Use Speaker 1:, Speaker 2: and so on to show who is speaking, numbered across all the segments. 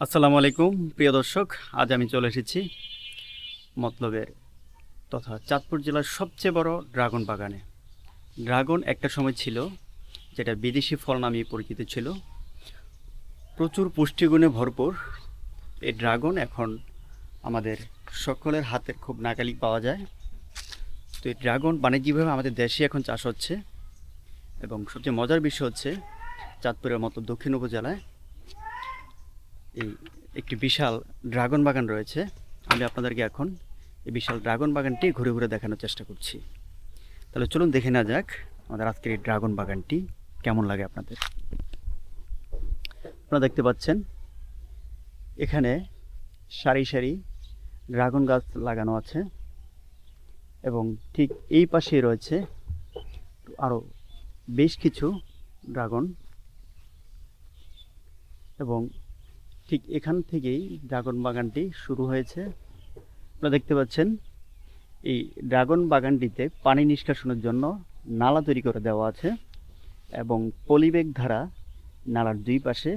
Speaker 1: আসসালামু আলাইকুম, প্রিয় দর্শক, আজ আমি চলে এসেছি মতলবের তথা চাঁদপুর জেলার সবচেয়ে বড় ড্রাগন বাগানে। ড্রাগন একটা সময় ছিল যেটা বিদেশি ফল নামে পরিচিত ছিল। প্রচুর পুষ্টিগুণে ভরপুর। এই ড্রাগন এখন আমাদের সকলের হাতের খুব নাগালি পাওয়া যায়। তো এই ড্রাগন বাণিজ্যিকভাবে আমাদের দেশে এখন চাষ হচ্ছে এবং সবচেয়ে মজার বিষয় হচ্ছে চাঁদপুরের মতো দক্ষিণ উপজেলায় এই একটি বিশাল ড্রাগন বাগান রয়েছে। আমি আপনাদেরকে এখন এই বিশাল ড্রাগন বাগানটি ঘুরে ঘুরে দেখানোর চেষ্টা করছি। তাহলে চলুন দেখে না যাক আমাদের আজকের এই ড্রাগন বাগানটি কেমন লাগে আপনাদের। আপনারা দেখতে পাচ্ছেন, এখানে সারি সারি ড্রাগন গাছ লাগানো আছে এবং ঠিক এই পাশেই রয়েছে আরও বেশ কিছু ড্রাগন এবং ঠিক এখান থেকেই ড্রাগন বাগানটি শুরু হয়েছে। আপনারা দেখতে পাচ্ছেন, এই ড্রাগন বাগানটিতে পানি নিষ্কাশনের জন্য নালা তৈরি করে দেওয়া আছে এবং পলিবেগ ধারা নালার দুই পাশে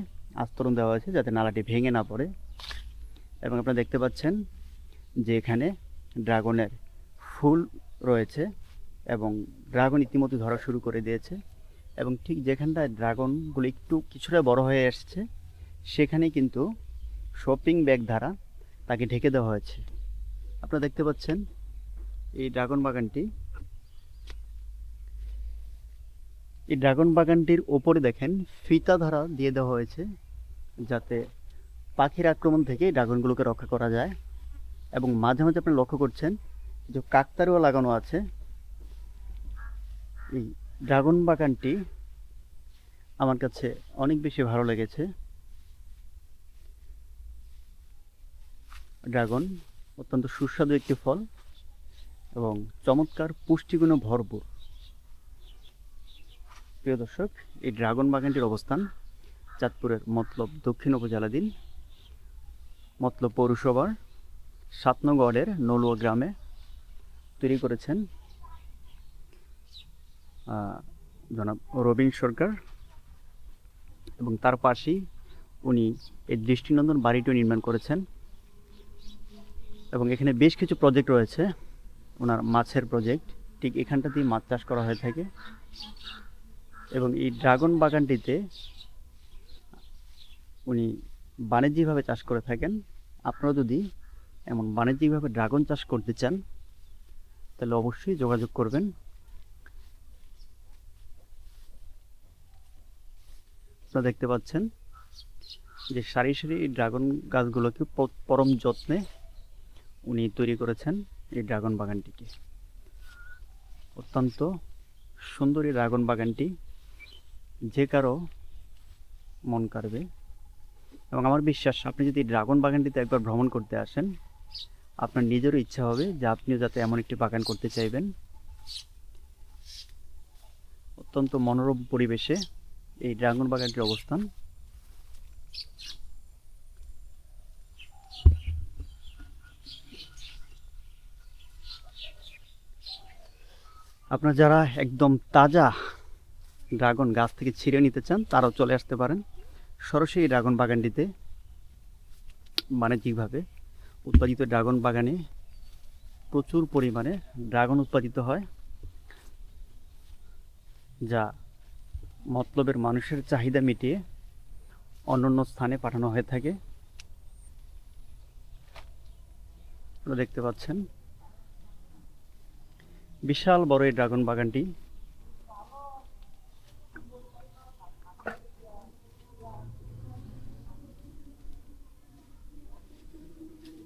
Speaker 1: আস্তরণ দেওয়া আছে যাতে নালাটি ভেঙে না পড়ে। এবং আপনারা দেখতে পাচ্ছেন যে এখানে ড্রাগনের ফুল রয়েছে এবং ড্রাগন ইতিমধ্যে ধরা শুরু করে দিয়েছে এবং ঠিক যেখানটায় ড্রাগনগুলো একটু কিছুটা বড় হয়ে আসছে সেখানে কিন্তু শপিং ব্যাগ দ্বারা তাকে ঢেকে দেওয়া হয়েছে। আপনারা দেখতে পাচ্ছেন এই ড্রাগন বাগানটি। এই ড্রাগন বাগানটির ওপরে দেখেন ফিতা ধারা দিয়ে দেওয়া হয়েছে যাতে পাখির আক্রমণ থেকে ড্রাগনগুলোকে রক্ষা করা যায়। এবং মাঝে মাঝে আপনি লক্ষ্য করছেন যে কাকতারুয়া লাগানো আছে, এই ড্রাগন বাগানটি আমার কাছে অনেক বেশি ভালো লেগেছে। ড্রাগন, অত্যন্ত সুস্বাদু একটি ফল এবং চমৎকার পুষ্টিগুণে ভরপুর। প্রিয় দর্শক, এই ড্রাগন বাগানটির অবস্থান চাঁদপুরের মতলব দক্ষিণ উপজেলাধীন মতলব পৌরসভার সাতনগড়ের নলুয়া গ্রামে তৈরি করেছেন জনাব রবীন সরকার এবং তার পাশেই উনি এই দৃষ্টিনন্দন বাড়িটিও নির্মাণ করেছেন। এবং এখানে বেশ কিছু প্রজেক্ট রয়েছে, ওনার মাছের প্রজেক্ট ঠিক এখানটাতেই মাছ চাষ করা হয়ে থাকে। এবং এই ড্রাগন বাগানটিতে উনি বাণিজ্যিকভাবে চাষ করে থাকেন। আপনারা যদি এমন বাণিজ্যিকভাবে ড্রাগন চাষ করতে চান, তাহলে অবশ্যই যোগাযোগ করবেন। আপনারা দেখতে পাচ্ছেন যে সারি সারি এই ড্রাগন গাছগুলোকে পরম যত্নে উনি তৈরি করেছেন এই ড্রাগন বাগানটিকে। অত্যন্ত সুন্দর এই ড্রাগন বাগানটি, যে কারও মন কাড়বে। এবং আমার বিশ্বাস, আপনি যদি ড্রাগন বাগানটিতে একবার ভ্রমণ করতে আসেন, আপনার নিজেরও ইচ্ছা হবে যে আপনিও যাতে এমন একটি বাগান করতে চাইবেন। অত্যন্ত মনোরম পরিবেশে এই ড্রাগন বাগানটির অবস্থান। আপনার যারা একদম তাজা ড্রাগন গাছ থেকে ছিঁড়ে নিতে চান, তারাও চলে আসতে পারেন সরাসরি ড্রাগন বাগানটিতে। বাণিজ্যিকভাবে উৎপাদিত ড্রাগন বাগানে প্রচুর পরিমাণে ড্রাগন উৎপাদিত হয়, যা মতলবের মানুষের চাহিদা মিটিয়ে অন্যান্য স্থানে পাঠানো হয়ে থাকে। দেখতে পাচ্ছেন বিশাল বড় এই ড্রাগন বাগানটি।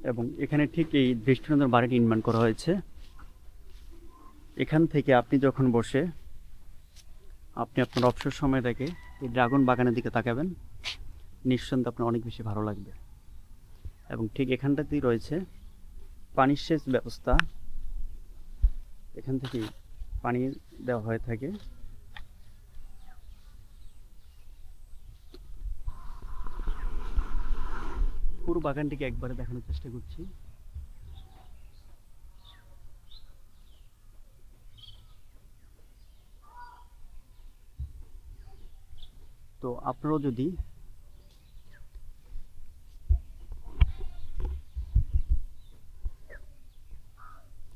Speaker 1: এবং এখানে ঠিক এই দৃষ্টিনন্দন বাড়িটি নির্মাণ করা হয়েছে। এখান থেকে আপনি যখন বসে, আপনি আপনার অবসর সময় দেখে এই ড্রাগন বাগানের দিকে তাকাবেন, নিঃসন্দেহে আপনার অনেক বেশি ভালো লাগবে। এবং ঠিক এখানটাতেই রয়েছে পানির সেচ ব্যবস্থা। এখান থেকে পানি দেওয়া হয়ে থাকে। পুরো বাগানটিকে একবারে দেখানোর চেষ্টা করছি। তো আপনারাও যদি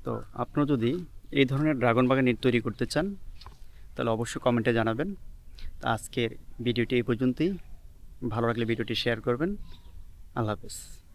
Speaker 1: তো আপনারা যদি এই ধরনের ড্রাগন বাগান ইট তৈরি করতে চান, তাহলে অবশ্যই কমেন্টে জানাবেন। তো আজকের ভিডিওটি এই পর্যন্তই। ভালো লাগলে ভিডিওটি শেয়ার করবেন। আল্লাহ হাফেজ।